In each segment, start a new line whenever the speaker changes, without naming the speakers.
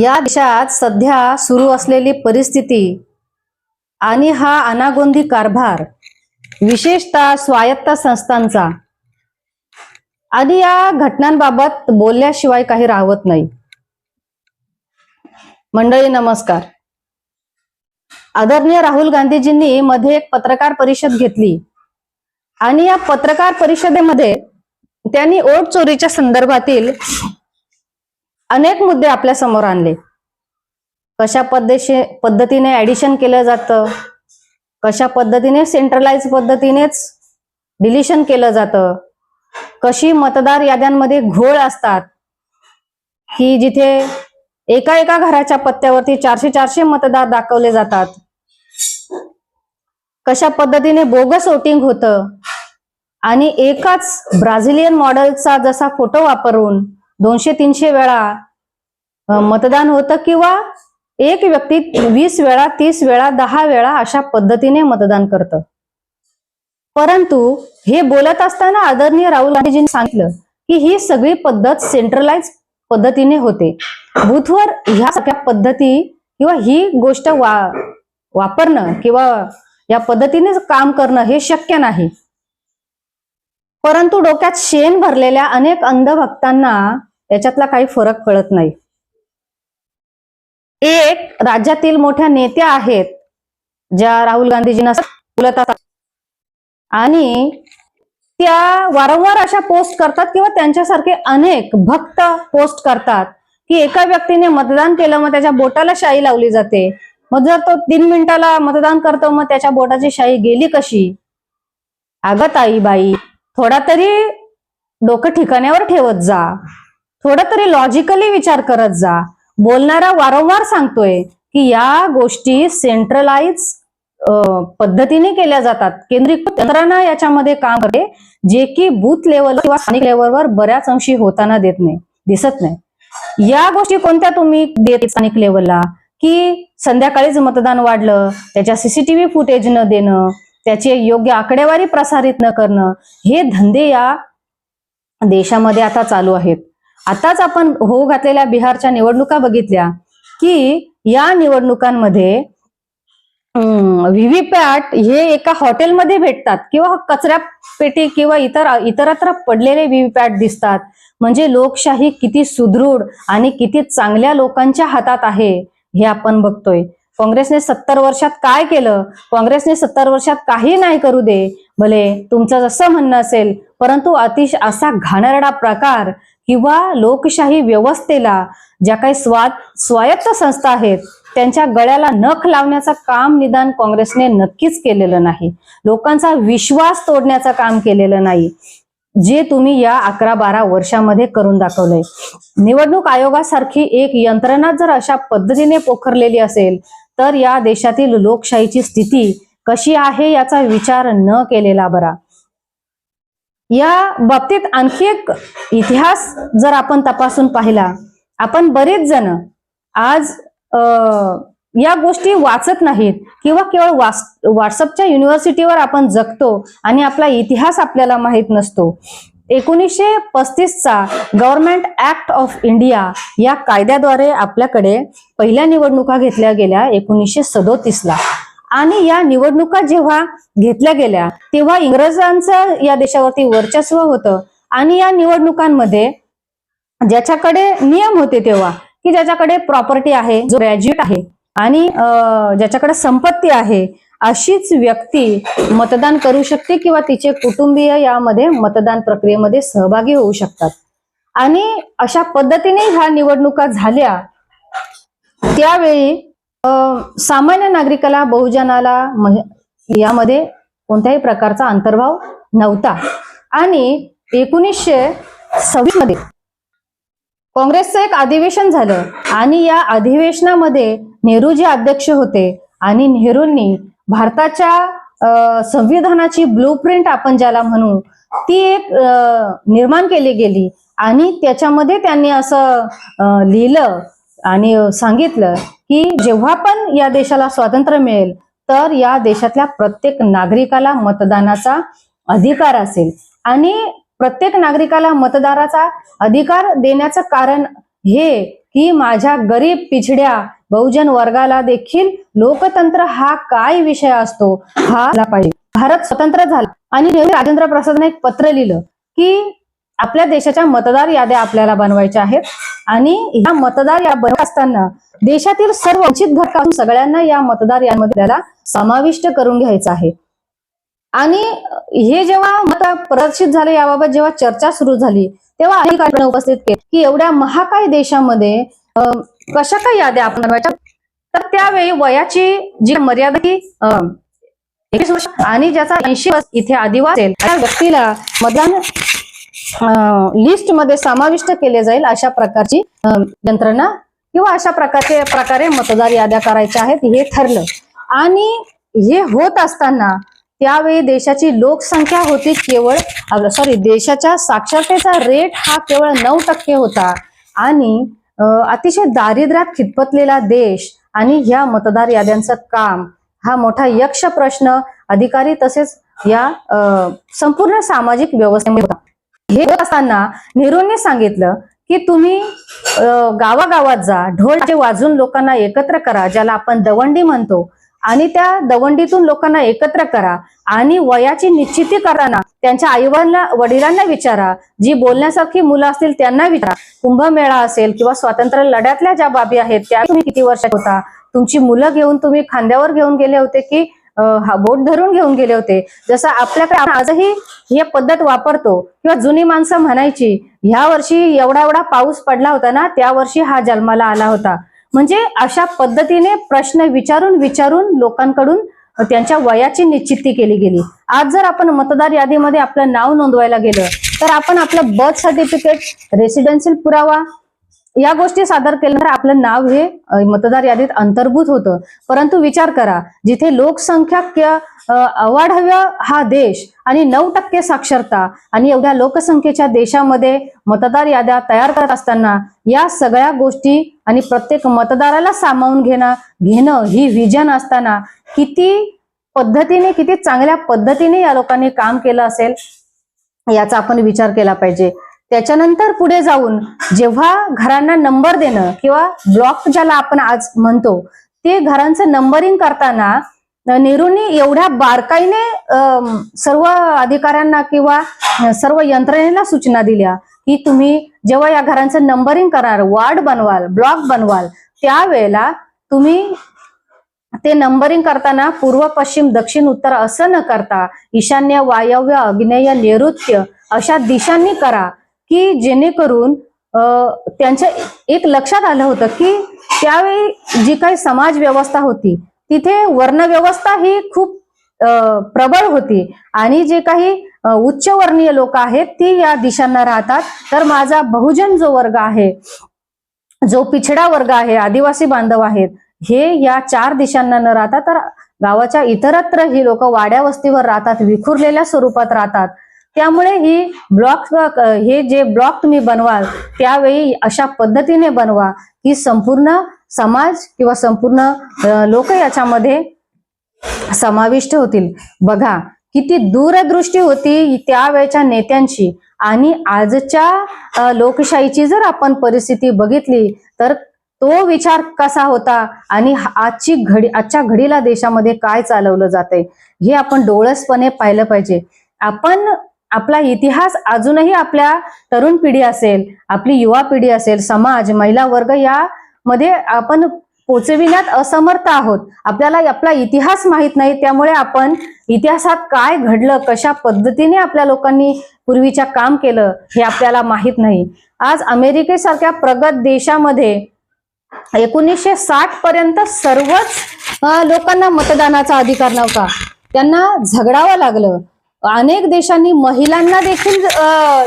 या देशात सध्या सुरू असलेली परिस्थिती आणि हा अनागोंदी कारभार विशेषतः स्वायत्त संस्थांचा आणि या घटनांबाबत बोलल्याशिवाय काही राहत नाही. मंडळी नमस्कार. आदरणीय राहुल गांधीजींनी मध्ये एक पत्रकार परिषद घेतली आणि या पत्रकार परिषदेमध्ये त्यांनी ओट चोरीच्या संदर्भातील अनेक मुद्दे आपल्यासमोर आणले. कशा पद्धती पद्धतीने ऍडिशन केलं जातं? कशा पद्धतीने सेंट्रलाइज पद्धतीनेच डिलिशन केलं जातं? कशी मतदार याद्यांमध्ये घोळ असतात? की जिथे एका एका घराच्या पत्त्यावरती चारशे चारशे मतदार दाखवले जातात? कशा पद्धतीने बोगस वोटिंग होतं? आणि एकाच ब्राझिलियन मॉडेलचा जसा फोटो वापरून दोनशे तीनशे वेळा मतदान होतं किंवा एक व्यक्ती वीस वेळा तीस वेळा दहा वेळा अशा पद्धतीने मतदान करतं. परंतु हे बोलत असताना आदरणीय राहुल गांधीजींनी सांगितलं की ही सगळी पद्धत सेंट्रलाइज पद्धतीने होते. बूथवर ह्या सगळ्या पद्धती किंवा ही गोष्ट वा वापरणं किंवा या पद्धतीने काम करणं हे शक्य नाही. परंतु डोक्यात शेण भरलेल्या अनेक अंधभक्तांना याच्यातला काही फरक कळत नाही. एक राज्यातील मोठ्या नेत्या आहेत ज्या राहुल गांधीजींना बोलत असतात. आणि त्या वारंवार अशा पोस्ट करतात किंवा त्यांच्यासारखे अनेक भक्त पोस्ट करतात की एका व्यक्तीने मतदान केलं मग त्याच्या बोटाला शाई लावली जाते. मग जर तो तीन मिनिटाला मतदान करतो मग त्याच्या बोटाची शाई गेली कशी? अगं ताई बाई थोडा तरी डोकं ठिकाण्यावर ठेवत जा. थोडं तरी लॉजिकली विचार करत जा. बोलणारा वारंवार सांगतोय की या गोष्टी सेंट्रलाइज पद्धतीने केल्या जातात. केंद्रीकृत यंत्रणा याच्यामध्ये काम करते जे की बूथ लेवल किंवा स्थानिक लेवलवर बऱ्याच अंशी होताना देत नाही दिसत नाही. या गोष्टी कोणत्या तुम्ही देत स्थानिक लेवलला की संध्याकाळीच मतदान वाढलं त्याच्या सीसीटीव्ही फुटेज न देणं त्याची योग्य आकडेवारी प्रसारित न करणं हे धंदे या देशामध्ये आता चालू आहेत. आताच आपण होऊ घातलेल्या बिहारच्या निवडणुका बघितल्या की या निवडणुकांमध्ये व्हीव्हीपॅट हे एका हॉटेलमध्ये भेटतात किंवा कचऱ्या पेटी किंवा इतर इतरत्र पडलेले व्हीव्हीपॅट दिसतात. म्हणजे लोकशाही किती सुदृढ आणि किती चांगल्या लोकांच्या हातात आहे हे आपण बघतोय. काँग्रेसने सत्तर वर्षात काय केलं? काँग्रेसने सत्तर वर्षात काही नाही करू दे. भले तुमचं जसं म्हणणं असेल परंतु अतिशय असा घाणेरडा प्रकार किंवा लोकशाही व्यवस्थेला ज्या काही स्वा स्वायत्त संस्था आहेत त्यांच्या गळ्याला नख लावण्याचं काम निदान काँग्रेसने नक्कीच केलेलं नाही. लोकांचा विश्वास तोडण्याचं काम केलेलं नाही. जे तुम्ही या अकरा बारा वर्षामध्ये करून दाखवलंय. निवडणूक आयोगासारखी एक यंत्रणा जर अशा पद्धतीने पोखरलेली असेल तर या देशातील लोकशाहीची स्थिती कशी आहे याचा विचार न केलेला बरा. या बाबतीत आणखी एक इतिहास जर आपण तपासून पाहिला आपण बरेच जण आज आ, या गोष्टी वाचत नाहीत किंवा केवळ वास व्हॉट्सअपच्या युनिव्हर्सिटीवर आपण जगतो आणि आपला इतिहास आपल्याला माहीत नसतो. एकोणीसशे पस्तीसचा गव्हर्नमेंट ऍक्ट ऑफ इंडिया या कायद्याद्वारे आपल्याकडे पहिल्या निवडणुका घेतल्या गेल्या एकोणीसशे सदोतीसला आणि या निवडणुका जेव्हा घेतल्या गेल्या तेव्हा इंग्रजांचं या देशावरती वर्चस्व होतं. आणि या निवडणुकांमध्ये ज्याच्याकडे नियम होते तेव्हा की ज्याच्याकडे प्रॉपर्टी आहे जो ग्रॅज्युएट आहे आणि ज्याच्याकडे संपत्ती आहे अशीच व्यक्ती मतदान करू शकते किंवा तिचे कुटुंबीय यामध्ये मतदान प्रक्रियेमध्ये सहभागी होऊ शकतात. आणि अशा पद्धतीने ह्या निवडणुका झाल्या. त्यावेळी सामान्य नागरिकाला बहुजनाला यामध्ये कोणत्याही प्रकारचा अंतर्भाव नव्हता. आणि एकोणीसशे सव्वीसमध्ये काँग्रेसचं एक अधिवेशन झालं आणि या अधिवेशनामध्ये नेहरूजी अध्यक्ष होते आणि नेहरूंनी भारताच्या संविधानाची संविधानाची ब्लूप्रिंट आपण ज्याला म्हणू ती एक निर्माण केली गेली. आणि त्याच्यामध्ये त्यांनी असं लिहिलं आणि सांगितलं की जेव्हा पण या देशाला स्वातंत्र्य मिळेल तर या देशातल्या प्रत्येक नागरिकाला मतदानाचा अधिकार असेल. आणि प्रत्येक नागरिकाला मतदाराचा अधिकार देण्याचं कारण हे की माझ्या गरीब पिछड्या बहुजन वर्गाला देखील लोकतंत्र हा काय विषय असतो हा आला पाहिजे. भारत स्वतंत्र झाला आणि राजेंद्र प्रसादने एक पत्र लिहिलं की आपल्या देशाच्या मतदार याद्या आपल्याला बनवायच्या आहेत. आणि या मतदार या बनवत असताना देशातील सर्व वंचित घटकातून सगळ्यांना या मतदार यामध्ये आपल्याला समाविष्ट करून घ्यायचं आहे. आणि हे जेव्हा मत प्रदर्शित झाले याबाबत जेव्हा चर्चा सुरू झाली तेव्हा अनेक उपस्थित केले की एवढ्या महाकाय देशामध्ये अं, कशा काय याद्या आपण तर त्यावेळी वयाची जी मर्यादा की अं, एकवीस वर्ष आणि ज्याचा ऐंशी वर्ष इथे आदिवासी असेल त्या व्यक्तीला मतदान लिस्टमध्ये समाविष्ट केले जाईल अशा प्रकारची यंत्रणा किंवा अशा प्रकारचे प्रकारे मतदार याद्या करायच्या आहेत हे ठरलं. आणि हे होत असताना त्यावेळी देशाची लोकसंख्या होती केवळ सॉरी देशाच्या साक्षरतेचा रेट हा केवळ नऊ टक्के होता. आणि अतिशय दारिद्र्यात खितपतलेला देश आणि ह्या मतदार याद्यांचं काम हा मोठा यक्ष प्रश्न अधिकारी तसेच या संपूर्ण सामाजिक व्यवस्थेमध्ये होता. हे होत असताना नेहरूंनी सांगितलं की तुम्ही गावागावात जा ढोलचे वाजून लोकांना एकत्र करा ज्याला आपण दवंडी म्हणतो आणि त्या दवंडीतून लोकांना एकत्र करा आणि वयाची निश्चिती करताना त्यांच्या आईवडिला वडिलांना विचारा जी बोलण्यासारखी मुलं असतील त्यांना विचारा. कुंभमेळा असेल किंवा स्वातंत्र्य लढ्यातल्या ज्या बाबी आहेत त्या तुम्ही किती वर्षात होता? तुमची मुलं घेऊन तुम्ही खांद्यावर घेऊन गेले होते की हा बोट धरून घेऊन गेले होते. जसं आपल्याकडे आजही ही पद्धत वापरतो किंवा जुनी माणसं म्हणायची ह्या वर्षी एवढा एवढा पाऊस पडला होता ना त्या वर्षी हा जन्माला आला होता. म्हणजे अशा पद्धतीने प्रश्न विचारून विचारून लोकांकडून त्यांच्या वयाची निश्चिती केली गेली. आज जर आपण मतदार यादीमध्ये आपलं नाव नोंदवायला गेलं तर आपण आपलं बर्थ सर्टिफिकेट रेसिडेन्शियल पुरावा या गोष्टी सादर केल्यानंतर आपलं नाव हे मतदार यादीत अंतर्भूत होतं. परंतु विचार करा जिथे लोकसंख्या अवाढव्य हा देश आणि नऊ टक्के साक्षरता आणि एवढ्या लोकसंख्येच्या देशामध्ये मतदार याद्या तयार करत असताना या सगळ्या गोष्टी आणि प्रत्येक मतदाराला सामावून घेणं घेणं ही विजन असताना किती पद्धतीने किती चांगल्या पद्धतीने या लोकांनी काम केलं असेल याचा आपण विचार केला पाहिजे. त्याच्यानंतर पुढे जाऊन जेव्हा घरांना नंबर देणं किंवा ब्लॉक ज्याला आपण आज म्हणतो ते घरांचं नंबरिंग करताना नेहरूंनी एवढ्या बारकाईने सर्व अधिकाऱ्यांना किंवा सर्व यंत्रणेला सूचना दिल्या की तुम्ही जेव्हा या घरांचं नंबरिंग करणार वार्ड बनवाल ब्लॉक बनवाल त्यावेळेला तुम्ही ते नंबरिंग करताना पूर्व पश्चिम दक्षिण उत्तर असं न करता ईशान्य वायव्य अग्नेय नैऋत्य अशा दिशांनी करा. की जेणेकरून त्यांच्या एक लक्षात आलं होतं की त्यावेळी जी काही समाज व्यवस्था होती तिथे वर्णव्यवस्था ही खूप प्रबळ होती. आणि जे काही उच्चवर्णीय लोक आहेत ती या दिशांना राहतात. तर माझा बहुजन जो वर्ग आहे जो पिछडा वर्ग आहे आदिवासी बांधव आहेत हे या चार दिशांना न राहता तर गावाच्या इतरत्र ही लोक वाड्या वस्तीवर राहतात विखुरलेल्या स्वरूपात राहतात. त्यामुळे ही ब्लॉक हे जे ब्लॉक तुम्ही बनवाल त्यावेळी अशा पद्धतीने बनवा की संपूर्ण समाज किंवा संपूर्ण लोक याच्यामध्ये समाविष्ट होतील. बघा किती दूरदृष्टी होती त्यावेळच्या नेत्यांची आणि आजच्या लोकशाहीची जर आपण परिस्थिती बघितली तर तो विचार कसा होता आणि आजची घडी आजच्या घडीला देशामध्ये काय चालवलं जातंय हे आपण डोळसपणे पाहिलं पाहिजे. आपण आपला इतिहास अजूनही आपल्या तरुण पिढी असेल आपली युवा पिढी असेल समाज महिला वर्ग यामध्ये आपण पोचविण्यात असमर्थ आहोत. आपल्याला आपला इतिहास माहीत नाही त्यामुळे आपण इतिहासात काय घडलं कशा पद्धतीने आपल्या लोकांनी पूर्वीच्या काम केलं हे आपल्याला माहीत नाही. आज अमेरिकेसारख्या प्रगत देशामध्ये एकोणीसशे साठ पर्यंत सर्वच लोकांना मतदानाचा अधिकार नव्हता. त्यांना झगडावं लागलं. अनेक देशांनी महिलांना देखील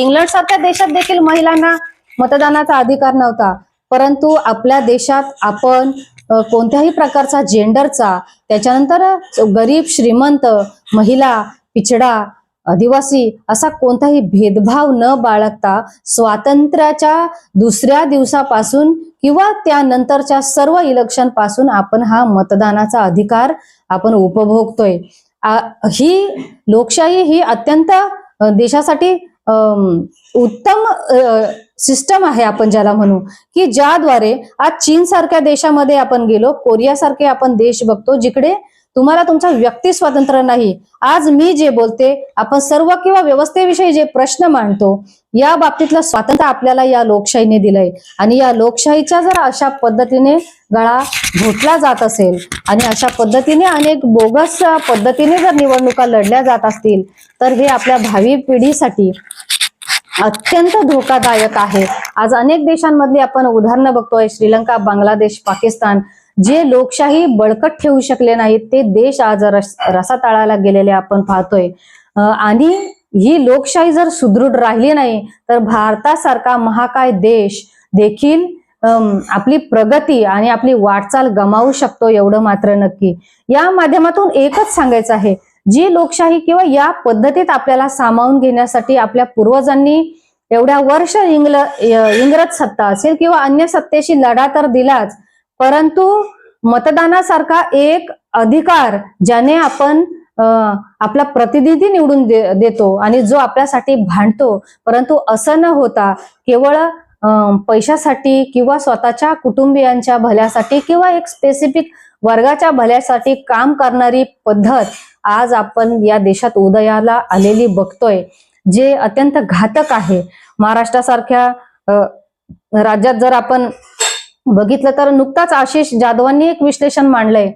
इंग्लंड सारख्या देशात देखील महिलांना मतदानाचा अधिकार नव्हता. परंतु आपल्या देशात आपण कोणत्याही प्रकारचा जेंडरचा त्याच्यानंतर गरीब श्रीमंत महिला पिछडा आदिवासी असा कोणताही भेदभाव न बाळगता स्वातंत्र्याच्या दुसऱ्या दिवसापासून किंवा त्यानंतरच्या सर्व इलेक्शनपासून आपण हा मतदानाचा अधिकार आपण उपभोगतोय. ही लोकशाही ही अत्यंत देशासाठी उत्तम सिस्टम आहे आपण ज्याला म्हणू. की ज्याद्वारे आज चीन सारख्या देशामध्ये आपण गेलो कोरियासारखे आपण देश बघतो जिकडे तुम्हाला तुमचा व्यक्ती स्वातंत्र्य नाही. आज मी जे बोलते आपण सर्व किंवा व्यवस्थेविषयी जे प्रश्न मांडतो या बाबतीतलं स्वातंत्र्य आपल्याला या लोकशाहीने दिलंय. आणि या लोकशाहीच्या जर अशा पद्धतीने गळा घोटला जात असेल आणि अशा पद्धतीने अनेक बोगस पद्धतीने जर निवडणुका लढल्या जात असतील तर हे आपल्या भावी पिढीसाठी अत्यंत धोकादायक आहे. आज अनेक देशांमधली आपण उदाहरणं बघतोय श्रीलंका बांगलादेश पाकिस्तान जे लोकशाही बळकट ठेवू शकले नाहीत ते देश आज रस रसातळाला गेलेले आपण पाहतोय. आणि ही लोकशाही जर सुदृढ राहिली नाही तर भारतासारखा महाकाय देश देखील आपली प्रगती आणि आपली वाटचाल गमावू शकतो एवढं मात्र नक्की. या माध्यमातून एकच सांगायचं आहे. जी लोकशाही किंवा या पद्धतीत आपल्याला सामावून घेण्यासाठी आपल्या पूर्वजांनी एवढ्या वर्ष इंग्ल इंग्रज सत्ता असेल किंवा अन्य सत्तेशी लढा तर दिलाच परंतु मतदानासारखा एक अधिकार ज्याने आपण आपला प्रतिनिधी निवडून दे- देतो आणि जो आपल्यासाठी भांडतो. परंतु असं न होता केवळ पैशासाठी किंवा स्वतःच्या कुटुंबियांच्या भल्यासाठी किंवा एक स्पेसिफिक वर्गाच्या भल्यासाठी काम करणारी पद्धत आज आपण या देशात उदयाला आलेली बघतोय जे अत्यंत घातक आहे. महाराष्ट्रासारख्या राज्यात जर आपण बघितलं तर नुकताच आशिष जाधवांनी एक विश्लेषण मांडलंय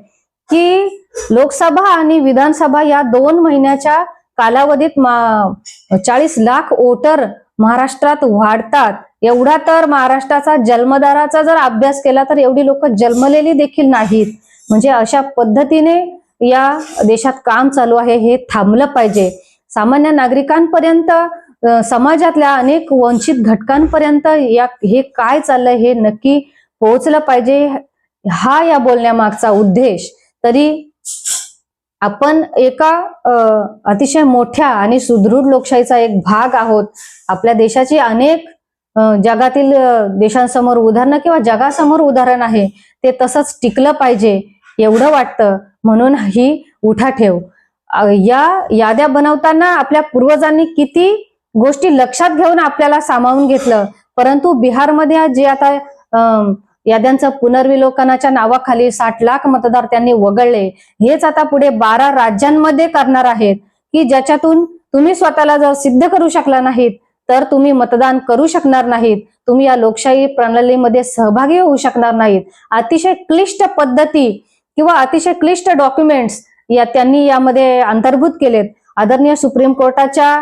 की लोकसभा आणि विधानसभा या दोन महिन्याच्या कालावधीत चाळीस लाख वोटर महाराष्ट्रात वाढतात. एवढा तर महाराष्ट्राचा जन्मदराचा जर अभ्यास केला तर एवढी लोक जन्मलेली देखील नाहीत. म्हणजे अशा पद्धतीने या देशात काम चालू आहे हे थांबलं पाहिजे. सामान्य नागरिकांपर्यंत समाजातल्या अनेक वंचित घटकांपर्यंत या हे काय चाललंय हे नक्की पोहोचलं पाहिजे. हा या बोलण्यामागचा उद्देश. तरी आपण एका अतिशय मोठ्या आणि सुदृढ लोकशाहीचा एक भाग आहोत. आपल्या देशाची अनेक जगातील देशांसमोर उदाहरणं किंवा जगासमोर उदाहरण आहे ते तसंच टिकलं पाहिजे एवढं वाटतं. म्हणून ही उठा ठेव. या याद्या बनवताना आपल्या पूर्वजांनी किती गोष्टी लक्षात घेऊन आपल्याला सामावून घेतलं. परंतु बिहारमध्ये जे आता अं याद्यांचं पुनर्विलोकनाच्या नावाखाली साठ लाख मतदार त्यांनी वगळले. हेच आता पुढे बारा राज्यांमध्ये करणार आहेत. की ज्याच्यातून तुम्ही स्वतःला जर सिद्ध करू शकला नाहीत तर तुम्ही मतदान करू शकणार नाहीत. तुम्ही या लोकशाही प्रणालीमध्ये सहभागी होऊ शकणार नाहीत. अतिशय क्लिष्ट पद्धती किंवा अतिशय क्लिष्ट डॉक्युमेंट्स या त्यांनी यामध्ये अंतर्भूत केलेत. आदरणीय सुप्रीम कोर्टाच्या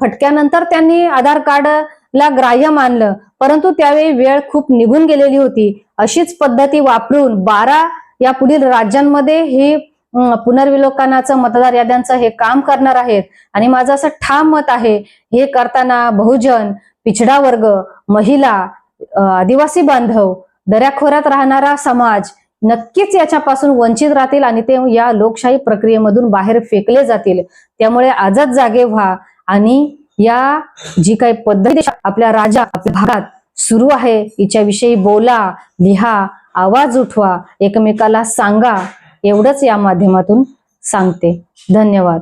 फटक्यानंतर त्यांनी आधार कार्ड ला ग्राह्य मानलं. परंतु त्यावेळी वेळ खूप निघून गेलेली होती. अशीच पद्धती वापरून बारा या पुढील राज्यांमध्ये हे पुनर्विलोकनाचं मतदार याद्यांचं हे काम करणार आहेत. आणि माझं असं ठाम मत आहे हे करताना बहुजन पिछडा वर्ग महिला आदिवासी बांधव दऱ्याखोऱ्यात राहणारा समाज नक्कीच याच्यापासून वंचित राहतील आणि ते या लोकशाही प्रक्रियेमधून बाहेर फेकले जातील. त्यामुळे आजच जागे व्हा आणि या जी काही पद्धती आपल्या राजा आपल्या भागात सुरू आहे हिच्याविषयी बोला लिहा आवाज उठवा एकमेकाला सांगा एवढंच या माध्यमातून सांगते. धन्यवाद.